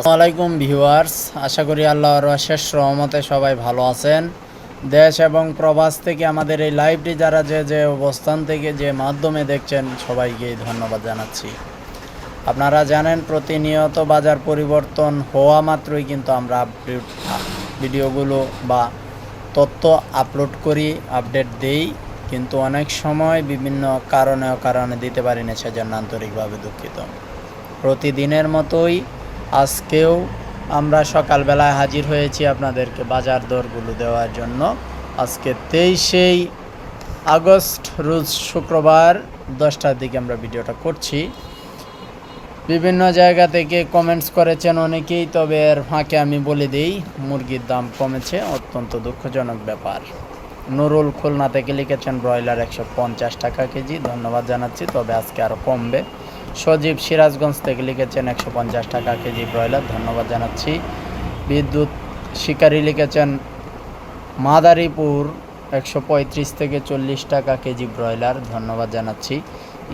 আসসালামাইকুম ভিউয়ার্স, আশা করি আল্লাহর শেষ রহমতে সবাই ভালো আছেন। দেশ এবং প্রবাস থেকে আমাদের এই লাইভটি যারা যে যে অবস্থান থেকে যে মাধ্যমে দেখছেন, সবাইকে ধন্যবাদ জানাচ্ছি। আপনারা জানেন প্রতিনিয়ত বাজার পরিবর্তন হওয়া মাত্রই কিন্তু আমরা আপডেট ভিডিওগুলো বা তথ্য আপলোড করি আপডেট দেই। কিন্তু অনেক সময় বিভিন্ন কারণে কারণে দিতে পারি না, সেজন্য আন্তরিকভাবে দুঃখিত। প্রতিদিনের মতোই আজকেও আমরা সকালবেলায় হাজির হয়েছি আপনাদেরকে বাজার দরগুলো দেওয়ার জন্য। আজকে তেইশেই আগস্ট, রোজ শুক্রবার দশটার দিকে আমরা ভিডিওটা করছি। বিভিন্ন জায়গা থেকে কমেন্টস করেছেন অনেকেই, তবে এর ফাঁকে আমি বলে দিই, মুরগির দাম কমেছে, অত্যন্ত দুঃখজনক ব্যাপার। নুরুল খুলনা থেকে লিখেছেন, ব্রয়লার একশো পঞ্চাশ টাকা কেজি, ধন্যবাদ জানাচ্ছি, তবে আজকে আরও কমবে। সজীব সিরাজগঞ্জ থেকে লিখেছেন একশো পঞ্চাশ টাকা কেজি ব্রয়লার। ধন্যবাদ জানাচ্ছি। বিদ্যুৎ শিকারী লিখেছেন, মাদারীপুর একশো পঁয়ত্রিশ থেকে চল্লিশ টাকা কেজি ব্রয়লার। ধন্যবাদ জানাচ্ছি।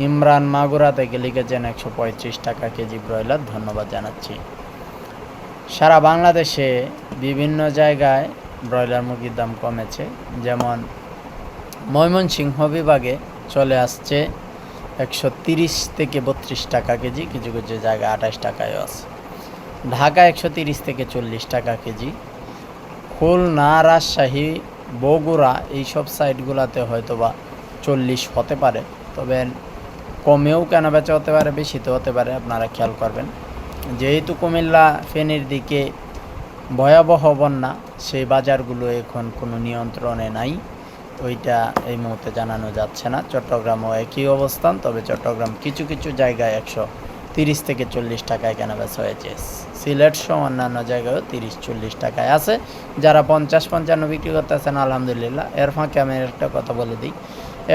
ইমরান মাগুরা থেকে লিখেছেন একশো পঁয়ত্রিশ টাকা কেজি ব্রয়লার। ধন্যবাদ জানাচ্ছি। সারা বাংলাদেশে বিভিন্ন জায়গায় ব্রয়লার মুরগির দাম কমেছে। যেমন ময়মনসিংহ বিভাগে চলে আসছে একশো তিরিশ থেকে বত্রিশ টাকা কেজি, কিছু কিছু জায়গায় আঠাশ টাকায়ও আছে। ঢাকা একশো তিরিশ থেকে চল্লিশ টাকা কেজি। খুলনা, রাজশাহী, বগুড়া এইসব সাইডগুলোতে হয়তো বা চল্লিশ হতে পারে। তবে কমেও কেনা বেচা হতে পারে, বেশিতে হতে পারে, আপনারা খেয়াল করবেন। যেহেতু কুমিল্লা ফেনীর দিকে ভয়াবহ বন্যা, সেই বাজারগুলো এখন কোনো নিয়ন্ত্রণে নাই। ওইটা এই মুহূর্তে জানানো যাচ্ছে না। চট্টগ্রামও একই অবস্থান, তবে চট্টগ্রাম কিছু কিছু জায়গায় একশো তিরিশ থেকে চল্লিশ টাকায় কেনা বেচা হয়েছে। সিলেট সহ অন্যান্য জায়গায়ও তিরিশ, চল্লিশ টাকায় আছে। যারা পঞ্চাশ, পঞ্চান্ন বিক্রি করতেছেন, আলহামদুলিল্লাহ। এর ফাঁকে আমি একটা কথা বলে দিই।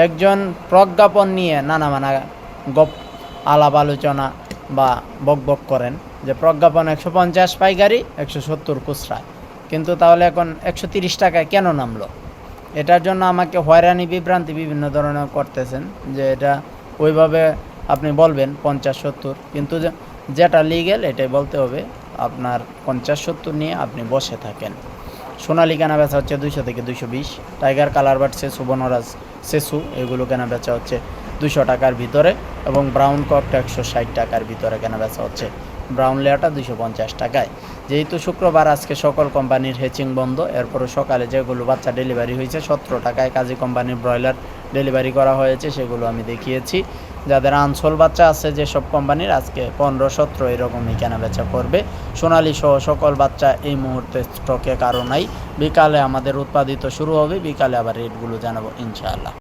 একজন প্রজ্ঞাপন নিয়ে নানা মানা গপ, আলাপ আলোচনা বা বক বক করেন যে প্রজ্ঞাপন একশো পঞ্চাশ পাইকারি, একশো সত্তর খুচরা। কিন্তু তাহলে এখন একশো তিরিশ টাকায় কেন নামলো? এটার জন্য আমাকে হয়রানি, বিভ্রান্তি বিভিন্ন ধরনের করতেছেন যে এটা ওইভাবে আপনি বলবেন পঞ্চাশ, সত্তর। কিন্তু যেটা লিগেল এটাই বলতে হবে, আপনার পঞ্চাশ, সত্তর নিয়ে আপনি বসে থাকেন। সোনালি কেনা বেচা হচ্ছে দুইশো থেকে দুইশো বিশ। টাইগার, কালার বাট সেসু, বনরাজ সেসু, এগুলো কেনা বেচা হচ্ছে দুশো টাকার ভিতরে এবং ব্রাউন কপটা একশো ষাট টাকার ভিতরে কেনা বেচা হচ্ছে। ব্রাউন লেয়ারটা দুশো পঞ্চাশ টাকায়। যেহেতু শুক্রবার আজকে সকল কোম্পানির হেচিং বন্ধ, এরপরও সকালে যেগুলো বাচ্চা ডেলিভারি হয়েছে, সতেরো টাকায় কাজী কোম্পানির ব্রয়লার ডেলিভারি করা হয়েছে, সেগুলো আমি দেখিয়েছি। যাদের আনসোল বাচ্চা আছে যেসব কোম্পানির, আজকে পনেরো, সতেরো এরকমই কেনা বেচা করবে। সোনালি সহ সকল বাচ্চা এই মুহূর্তে স্টকে কারও নাই। বিকালে আমাদের উৎপাদিত শুরু হবে, বিকালে আবার রেটগুলো জানাব, ইনশাআল্লাহ।